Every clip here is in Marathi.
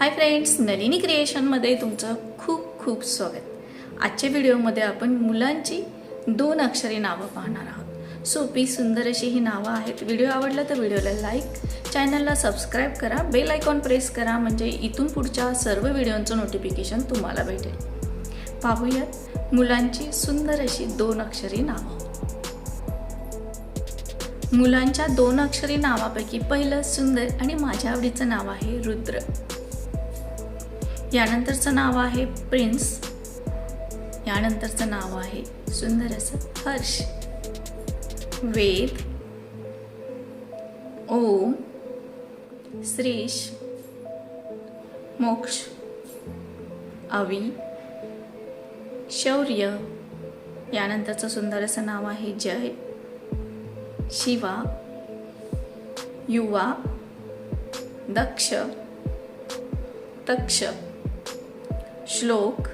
हाय फ्रेंड्स नलिनी क्रिएशनमध्ये तुमचं खूप खूप स्वागत. आजच्या व्हिडिओमध्ये आपण मुलांची दोन अक्षरी नावं पाहणार आहोत. सोपी सुंदर अशी ही नावं आहेत. व्हिडिओ आवडला तर व्हिडिओला लाईक चॅनलला सबस्क्राईब करा. बेल आयकॉन प्रेस करा म्हणजे इथून पुढच्या सर्व व्हिडिओंचं नोटिफिकेशन तुम्हाला भेटेल. पाहूयात मुलांची सुंदर अशी दोन अक्षरी नावं. मुलांच्या दोन अक्षरी नावापैकी पहिलं सुंदर आणि माझ्या आवडीचं नाव आहे रुद्र. यानंतरचं नाव आहे प्रिन्स. यानंतरचं नाव आहे सुंदर असं हर्ष. वेद. ओम. श्रीश. मोक्ष. अवी. शौर्य. यानंतरचं सुंदर असं नाव आहे जय. शिवा. युवा. दक्ष. तक्ष. श्लोक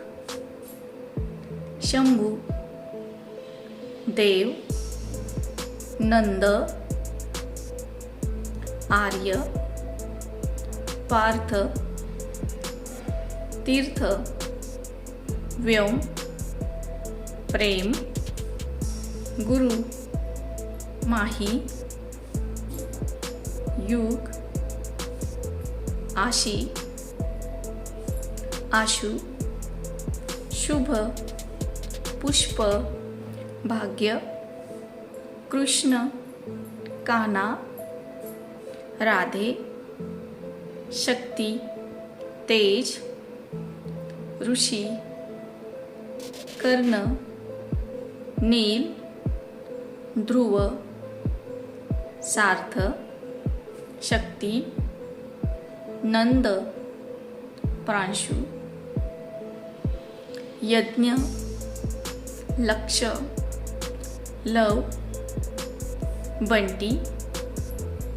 शंभू देव नंद आर्य पार्थ तीर्थ व्योम प्रेम गुरु माही युग आशी. आशु शुभ पुष्प भाग्य कृष्ण काना राधे शक्ती तेज ऋषी कर्ण नील ध्रुव सार्थ शक्ती Nand Pranshu. Yagya, Lakshya, Lav, Bunty,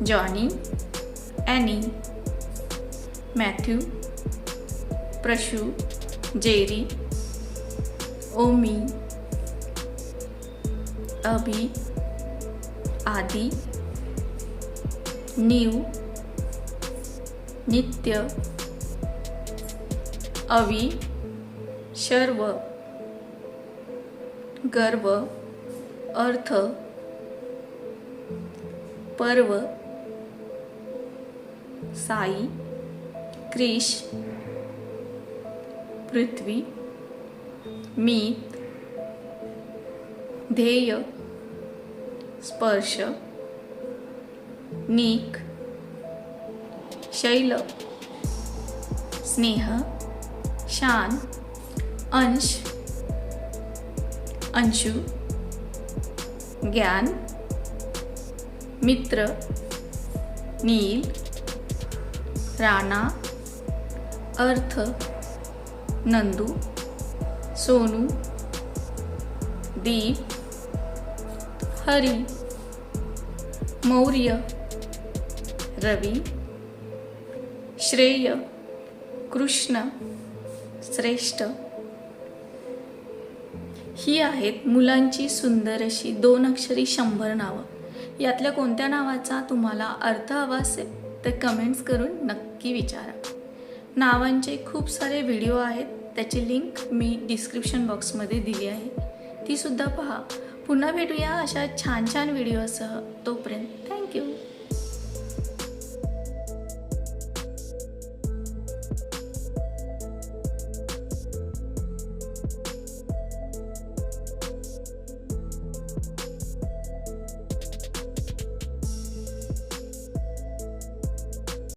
Johnny, Annie, Matthew, Prashu, Jerry, Omi, Abhi, Aadi, Neev, Nitya, अवी शर्व गर्व अर्थ पर्व साई क्रिश पृथ्वी मीत ध्येय स्पर्श नीक शैल स्नेह शान अंश अंशु ज्ञान मित्र नील राणा अर्थ नंदू सोनू दीप हरी मौर्य रवी श्रेय कृष्ण श्रेष्ठ. ही आहेत मुलांची सुंदर अशी दोन अक्षरी शंभर नावं. यातल्या कोणत्या नावाचा तुम्हाला अर्थ हवा असेल तर कमेंट्स करून नक्की विचारा. नावांचे खूप सारे व्हिडिओ आहेत त्याची लिंक मी डिस्क्रिप्शन बॉक्समध्ये दिली आहे. तीसुद्धा पहा. पुन्हा भेटूया अशा छान छान व्हिडिओसह तोपर्यंत थँक्यू